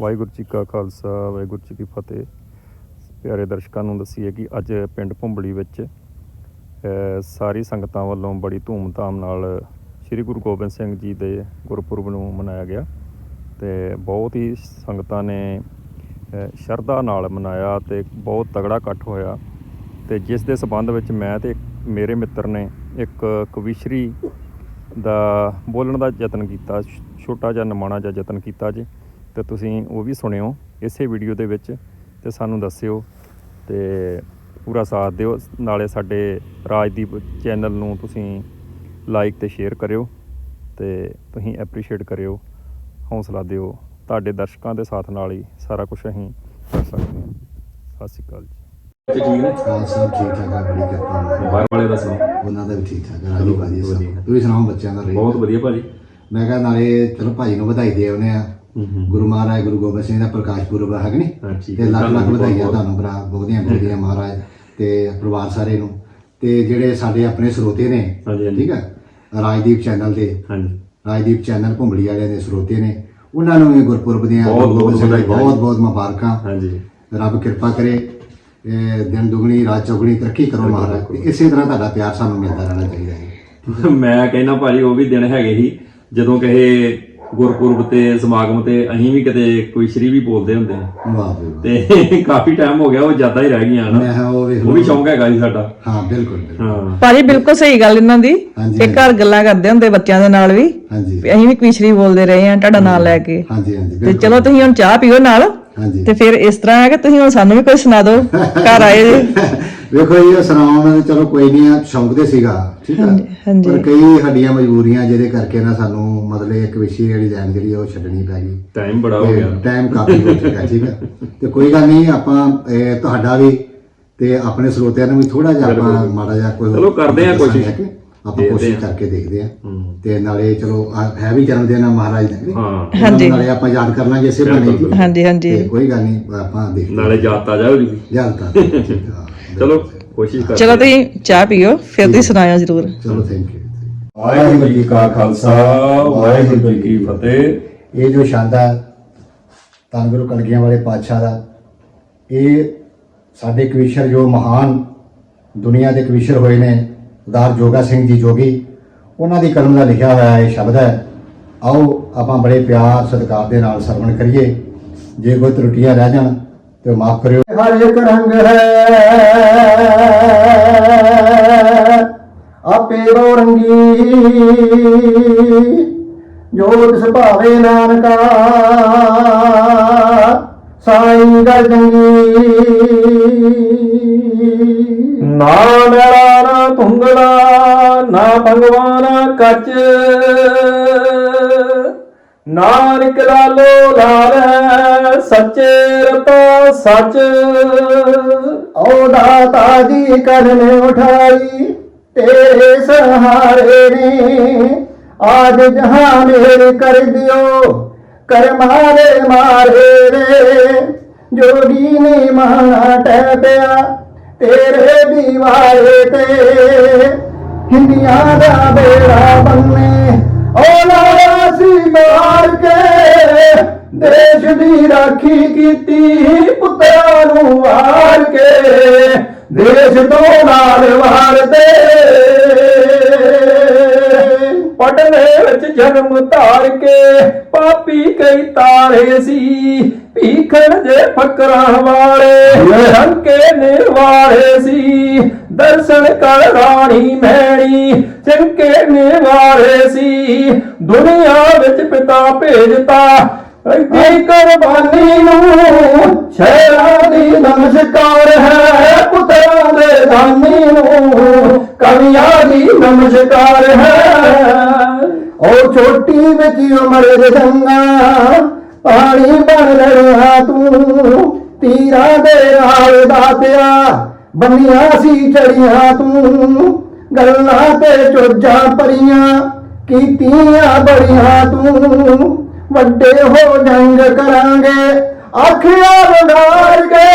ਵਾਹਿਗੁਰੂ ਜੀ ਕਾ ਖਾਲਸਾ, ਵਾਹਿਗੁਰੂ ਜੀ ਕੀ ਫਤਿਹ। ਪਿਆਰੇ ਦਰਸ਼ਕਾਂ ਨੂੰ ਦੱਸੀਏ ਕਿ ਅੱਜ ਪਿੰਡ ਭੁੰਬੜੀ ਵਿੱਚ ਸਾਰੀ ਸੰਗਤਾਂ ਵੱਲੋਂ ਬੜੀ ਧੂਮ-ਧਾਮ ਨਾਲ ਸ੍ਰੀ ਗੁਰੂ ਗੋਬਿੰਦ ਸਿੰਘ ਜੀ ਦੇ ਗੁਰਪੁਰਬ ਨੂੰ ਮਨਾਇਆ ਗਿਆ ਤੇ ਬਹੁਤ ਹੀ ਸੰਗਤਾਂ ਨੇ ਸ਼ਰਧਾ ਨਾਲ ਮਨਾਇਆ ਤੇ ਬਹੁਤ ਤਗੜਾ ਇਕੱਠ ਹੋਇਆ ਤੇ ਜਿਸ ਦੇ ਸਬੰਧ ਵਿੱਚ ਮੈਂ ਤੇ ਮੇਰੇ ਮਿੱਤਰ ਨੇ ਇੱਕ ਕਵਿਸ਼ਰੀ ਦਾ ਬੋਲਣ ਦਾ ਯਤਨ ਕੀਤਾ ਛੋਟਾ ਜਿਹਾ ਨਮਾਣਾ ਜਿਹਾ ਯਤਨ ਕੀਤਾ ਜੀ। ਤੇ ਤੁਸੀਂ ਉਹ ਵੀ ਸੁਣਿਓ ਇਸੇ ਵੀਡੀਓ ਦੇ ਵਿੱਚ ਤੇ ਸਾਨੂੰ ਦੱਸਿਓ ਤੇ ਪੂਰਾ ਸਾਥ ਦਿਓ। ਨਾਲੇ ਸਾਡੇ ਰਾਜਦੀਪ ਚੈਨਲ ਨੂੰ ਤੁਸੀਂ ਲਾਈਕ ਤੇ ਸ਼ੇਅਰ ਕਰਿਓ ਤੇ ਤੁਸੀਂ ਐਪਰੀਸ਼ੀਏਟ ਕਰਿਓ ਹੌਸਲਾ ਦਿਓ। ਤੁਹਾਡੇ ਦਰਸ਼ਕਾਂ ਦੇ ਸਾਥ ਨਾਲ ਹੀ ਸਾਰਾ ਕੁਝ ਅਸੀਂ ਕਰ ਸਕਦੇ ਹਾਂ। ਸਤਿ ਸ਼੍ਰੀ ਅਕਾਲ ਜੀ। ਤੇ ਠੀਕ ਨੇ ਹਾਂ ਸਭ ਠੀਕ ਠਾਕ ਆ ਬੜੀ ਕਿਰਪਾ ਨਾਲ। ਬਾਹਰ ਵਾਲੇ ਦੱਸੋ ਉਹਨਾਂ ਦਾ ਵੀ ਠੀਕ ਠਾਕ ਆ ਰਾਜੀ ਬਾਜੀ ਸਭ। ਵਧੀਆ। ਤੁਸੀਂ ਸੁਣਾਓ ਬੱਚਿਆਂ ਦਾ ਰਹੀ ਬਹੁਤ ਵਧੀਆ ਭਾਜੀ। ਮੈਂ ਕਿਹਾ ਨਾਲੇ ਚਲੋ ਭਾਜੀ ਨੂੰ ਵਧਾਈ ਦੇ ਆਉਨੇ ਆ। ਗੁਰੂ ਮਹਾਰਾਜ ਗੁਰੂ ਗੋਬਿੰਦ ਸਿੰਘ ਦਾ ਪ੍ਰਕਾਸ਼ ਪੁਰਬ ਹੈ ਕਿ ਨਹੀਂ? ਤੇ। ਲੱਖ ਲੱਖ ਵਧਾਈਆਂ ਤੁਹਾਨੂੰ ਭਰਾ ਬਹੁਤੀਆਂ ਬਹੁਤੀਆਂ ਮਹਾਰਾਜ ਤੇ ਪਰਿਵਾਰ ਸਾਰੇ ਨੂੰ। ਤੇ ਜਿਹੜੇ ਸਾਡੇ ਆਪਣੇ ਸਰੋਤੇ ਨੇ। ਠੀਕ ਹੈ? ਰਾਜਦੀਪ ਚੈਨਲ ਦੇ ਹਾਂਜੀ। ਰਾਜਦੀਪ ਚੈਨਲ ਭੁੰਬੜੀ ਵਾਲਿਆਂ ਦੇ ਸਰੋਤੇ ਨੇ ਉਹਨਾਂ ਨੂੰ ਵੀ ਗੁਰਪੁਰਬ ਦੀਆਂ ਬਹੁਤ- ਬਹੁਤ ਮੁਬਾਰਕਾਂ। ਹਾਂਜੀ। ਰੱਬ ਕਿਰਪਾ ਕਰੇ ਇਹ ਦਿਨ ਦੁਗਣੀ ਰਾਤ ਚੌਗਣੀ ਤਰੱਕੀ ਕਰੋ ਮਹਾਰਾਜ। ਇਸੇ ਤਰ੍ਹਾਂ ਤੁਹਾਡਾ ਪਿਆਰ ਸਾਨੂੰ ਮਿਲਦਾ ਰਹਿਣਾ ਚਾਹੀਦਾ ਹੈ। ਮੈਂ ਕਹਿੰਦਾ ਭਾਜੀ ਉਹ ਵੀ ਦਿਨ ਹੈਗੇ ਸੀ ਜਦੋਂ ਕਹੇ ਗੁਰਪੁਰਬ ਤੇ ਸਮਾਗਮ ਤੇ ਅਸੀਂ ਵੀ ਕਿਤੇ ਕੋਈ ਸ਼੍ਰੀ ਵੀ ਬੋਲਦੇ ਹੁੰਦੇ ਆ। ਵਾਹ ਵੀ ਵਾਹ ਤੇ ਕਾਫੀ ਟਾਈਮ ਹੋ ਗਿਆ ਉਹ ਜ਼ਿਆਦਾ ਹੀ ਰਹਿ ਗਈਆਂ ਮੈਂ ਨਾ ਉਹ ਵੇਖ ਉਹ ਵੀ ਲਓ। ਸ਼ੌਂਕ ਹੈਗਾ ਸੀ ਸਾਡਾ। ਹਾਂ ਬਿਲਕੁਲ ਬਿਲਕੁਲ। ਹਾਂ। ਭਾਜੀ ਬਿਲਕੁਲ ਸਹੀ ਗੱਲ ਇਹਨਾਂ ਦੀ। ਹਾਂਜੀ, ਇਹ ਘਰ ਗੱਲਾਂ ਕਰਦੇ ਹੁੰਦੇ ਬੱਚਿਆਂ ਦੇ ਨਾਲ ਵੀ। ਹਾਂਜੀ। ਵੀ ਅਸੀਂ ਵੀ ਕਵਿਸ਼ਰੀ ਬੋਲਦੇ ਰਹੇ ਆ ਤੁਹਾਡਾ ਨਾਮ ਲੈ ਕੇ। ਹਾਂਜੀ ਹਾਂਜੀ ਤੇ ਬਿਲਕੁਲ। ਚਲੋ ਤੁਸੀਂ ਹੁਣ ਚਾਹ ਪੀਓ ਨਾਲ। ਹਾਂਜੀ। ਤੇ ਫਿਰ ਇਸ ਤਰ੍ਹਾਂ ਹੈ ਕਿ ਤੁਸੀਂ ਹੁਣ ਸਾਨੂੰ ਵੀ ਕੁਝ ਸੁਣਾ ਦਿਓ। ਘਰ ਆਏ ਜੀ। ਵੇਖੋ ਇਹ ਸੁਣਾਉਣ ਦਾ ਚਲੋ ਕੋਈ ਨਹੀਂ ਆ ਸ਼ੌਂਕ ਦੇ ਸੀਗਾ ਠੀਕ ਹੈ ਹਾਂਜੀ। ਪਰ ਕਈ ਸਾਡੀਆਂ ਮਜਬੂਰੀਆਂ ਜਿਹਦੇ ਕਰਕੇ ਨਾ ਸਾਨੂੰ ਮਤਲਬ ਇੱਕ ਵਿਸ਼ੇ ਜਿਹੜੀ ਲੈਣ ਜਿਹੜੀ ਉਹ ਛੱਡਣੀ ਪੈ ਗਈ। ਟਾਈਮ ਬੜਾ ਹੋ ਗਿਆ। ਟਾਈਮ ਕਾਫੀ ਹੋ ਚੁੱਕਾ ਠੀਕ ਹੈ ਤੇ ਕੋਈ ਗੱਲ ਨਹੀਂ ਆਪਾਂ ਇਹ ਤੁਹਾਡਾ ਵੀ ਤੇ ਆਪਣੇ ਸਰੋਤਿਆਂ ਨੂੰ ਵੀ ਥੋੜਾ ਜਿਹਾ ਆਪਾਂ ਮਾੜਾ ਜਿਹਾ ਕੋਈ ਚਲੋ ਕਰਦੇ ਹਾਂ ਕੋਸ਼ਿਸ਼। ਕਿ ਆਪਾਂ ਦੇਖਦੇ ਕੋਸ਼ਿਸ਼। ਕਰਕੇ ਦੇਖਦੇ ਹਾਂ ਹੂੰ। ਤੇ ਨਾਲੇ ਚਲੋ ਆ ਹੈ ਵੀ ਜਨਮ ਦਿਨ ਆ ਮਹਾਰਾਜ ਦਾ ਕਿ ਨਹੀਂ? ਹਾਂ। ਉਹਨਾਂ ਨੂੰ ਨਾਲੇ ਆਪਾਂ ਯਾਦ ਕਰ ਲਾਂਗੇ ਇਸੇ ਬਿਲਕੁਲ, ਹੀ। ਹਾਂਜੀ ਹਾਂਜੀ। ਤੇ ਕੋਈ ਗੱਲ ਨਹੀਂ ਆਪਾਂ ਦੇਖਦੇ ਹਾਂ। ਨਾਲੇ ਯਾਦ ਤਾਜ਼ਾ ਹੋ ਜੂਗੀ। ਆ ਚਲੋ ਕੋਸ਼ਿਸ਼ ਕਰ ਚਲੋ ਤੁਸੀਂ ਚਾਹ ਪੀਓ ਫਿਰ ਤੁਸੀਂ ਸੁਣਾਇਓ ਜ਼ਰੂਰ। ਚਲੋ ਥੈਂਕ ਯੂ ਵਾਹਿਗੁਰੂ ਜੀ ਕਾ ਖਾਲਸਾ ਵਾਹਿਗੁਰੂ ਜੀ ਕੀ ਫਤਿਹ। ਇਹ ਜੋ ਸ਼ਾਨਦਾਰ ਧੰਨ ਗੁਰੂ ਕਲਗੀਆਂ ਵਾਲੇ ਪਾਤਸ਼ਾਹ ਦਾ ਇਹ ਸਾਡੇ ਕਵੀਸ਼ਰ ਜੋ ਮਹਾਨ ਦੁਨੀਆ ਦੇ ਕਵੀਸ਼ਰ ਹੋਏ ਨੇ। ਉਦਾਰ ਜੋਗਾ ਸਿੰਘ ਜੀ ਜੋਗੀ ਉਹਨਾਂ ਦੀ ਕਲਮ ਦਾ ਲਿਖਿਆ ਹੋਇਆ ਇਹ ਸ਼ਬਦ ਹੈ ਆਓ ਆਪਾਂ ਬੜੇ ਪਿਆਰ ਸਤਿਕਾਰ ਦੇ ਨਾਲ ਸਰਵਣ ਕਰੀਏ ਜੇ ਕੋਈ ਤਰੁੱਟੀਆਂ ਰਹਿ ਜਾਣ ਤੇ ਮਾਫ ਕਰਿਓ। ਹਰ ਇੱਕ ਰੰਗ ਹੈ ਆਪੇ ਰੋ ਰੰਗੀ ਜੋ ਤਿਸ ਭਾਵੇ ਨਾਨਕਾ ਸਾਈਂ ਗਲ ਨਾ ਕੱਚ। ਨਾਨਕ ਲਾਲੋ ਲਾਲ, ਸੱਚੇ ਰਤਾ ਸੱਚ। ਓ ਦਾਤਾ ਦੀ ਕਰਨ ਉਠਾਈ, ਤੇਰੇ ਸਹਾਰੇ ਨੇ। ਆਜ ਜਹਾਂ ਮੇਰ ਕਰ ਦਿਓ ਕਰਮਾਂ ਦੇ ਮਾਰੇ ਰੇ ਜੋਗੀ ਨੇ ਮਾਣਾ ਟਹਿ ਪਿਆ, ਤੇਰੇ ਦੀਵਾਰੇ ਤੇ ਹਿੰਦੀਆਂ ਦਾ ਬੇੜਾ ਬੰਨੇ। ਓ ਲਾਇਆ ਸੀ ਮਾਰ ਕੇ ਦੇਸ਼ ਦੀ ਰਾਖੀ ਕੀਤੀ ਪੁੱਤਰਾਂ ਨੂੰ ਵਾਰ ਕੇ ਦੇਸ਼ ਤੋਂ ਨਾਲ ਵਾਰਦੇ। ਪਟਨੇ ਵਿੱਚ ਜਨਮ ਧਾਰ ਕੇ ਪਾਪੀ ਕਈ ਤਾਰੇ ਸੀ ਭੀਖਣ ਜੇ ਫਕਰਾਂ ਵਾਲੇ ਰੰਕੇ ਨੇ ਵਾਲੇ ਸੀ। ਦਰਸ਼ਨ ਕਰ ਰਾਣੀ ਮੈਣੀ ਚੰਕੇ ਨੇ ਵਾਲੇ ਸੀ। ਦੁਨੀਆ ਵਿੱਚ ਪਿਤਾ ਭੇਜਤਾ ਐਡੀ ਕੁਰਬਾਨੀ ਨੂੰ ਸ਼ਹਿਰਾਂ ਦੀ ਨਮਸਕਾਰ ਹੈ, ਪੁੱਤਰਾਂ ਦੇ ਦਾਨੀ ਨੂੰ ਕਵੀਆਂ ਦੀ ਨਮਸਕਾਰ ਹੈ। ਉਹ ਛੋਟੀ ਵਿੱਚ ਉਮਰ ਦੇ ਸੰਗਾ ਪਾਣੀ ਬਣ ਰਿਹਾ ਤੂੰ, ਤੀਰਾਂ ਦੇ ਨਾਲ ਦਾਤਿਆ ਬੰਨੀਆਂ ਸੀ ਚੜੀਆਂ ਤੂੰ। ਗੱਲਾਂ ਤੇ ਚੋਜਾਂ ਪਰੀਆਂ ਕੀਤੀਆਂ ਬੜੀਆਂ ਤੂੰ। ਵੱਡੇ ਹੋ ਜੰਗ ਕਰਾਂਗੇ, ਆਖਿਆ ਵਡਾਰ ਕੇ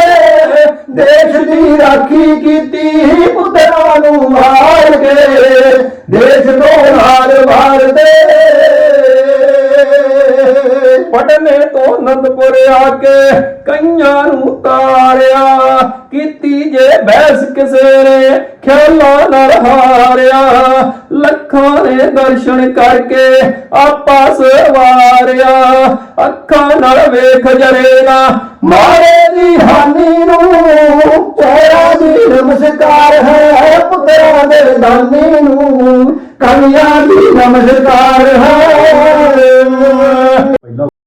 ਦੇਸ਼ ਦੀ ਰਾਖੀ ਕੀਤੀ ਪੁੱਤਰਾਂ ਨੂੰ ਮਾਰ ਕੇ ਦੇਸ਼ ਤੋਂ ਨਾਲ ਵਾਰਦੇ ਪਟਨੇ ਤੋਂ ਅਨੰਦਪੁਰ ਆ ਕੇ ਕਈਆਂ ਨੂੰ ਤਾਰਿਆ ਕੀਤੀ ਜੇ ਬੈਸ ਕਿਸੇ ਨੇ, ਖਿਆਲਾਂ ਨਾਲ ਹਾਰਿਆ। ਲੱਖਾਂ ਨੇ ਦਰਸ਼ਨ ਕਰਕੇ ਆਪਾ ਸਵਾਰਿਆ ਅੱਖਾਂ ਨਾਲ ਵੇਖ ਜਰੇ ਨਾ ਮਾਰੇ ਦੀ ਹਾਨੀ ਨੂੰ। ਚੋਰਾ ਦੀ ਨਮਸਕਾਰ ਹੈ, ਪੁੱਤਰਾਂ ਦੇ ਦਾਨੀ ਨੂੰ। ਕਮੀਆਂ ਦੀ ਨਮਸਕਾਰ ਹੈ।